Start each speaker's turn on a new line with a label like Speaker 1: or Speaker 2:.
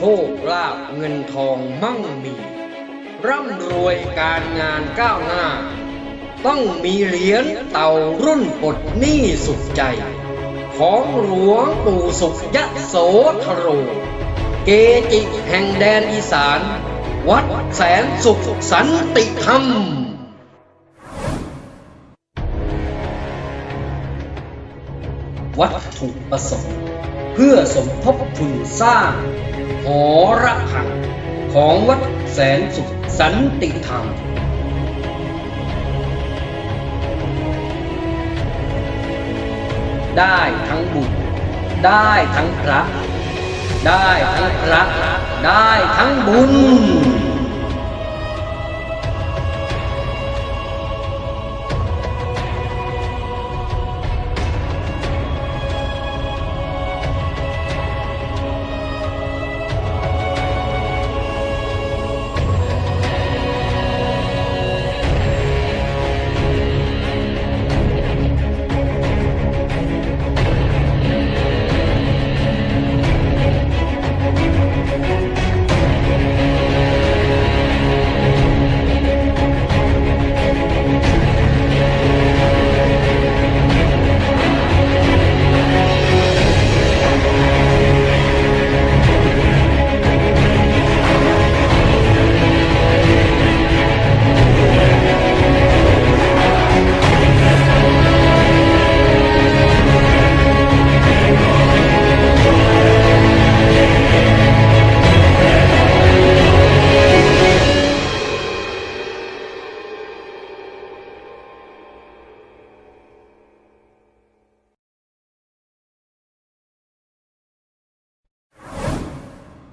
Speaker 1: ชคลาภเงินทองมั่งมี ร่ำรวยการงานก้าวหน้า ต้องมีเหรียญเต่ารุ่นปลดหนี้สุขใจ ของหลวงปู่สุขยะโสธโร เกจิแห่งแดนอีสาน วัดแสนสุขสันติธรรมวัตถุประสงค์เพื่อสมทบทุนสร้าง อระหังของวัดแสนสุขสันติธรรม ได้ทั้งบุญได้ทั้งพระ ได้ทั้งพระ ได้ทั้งบุญ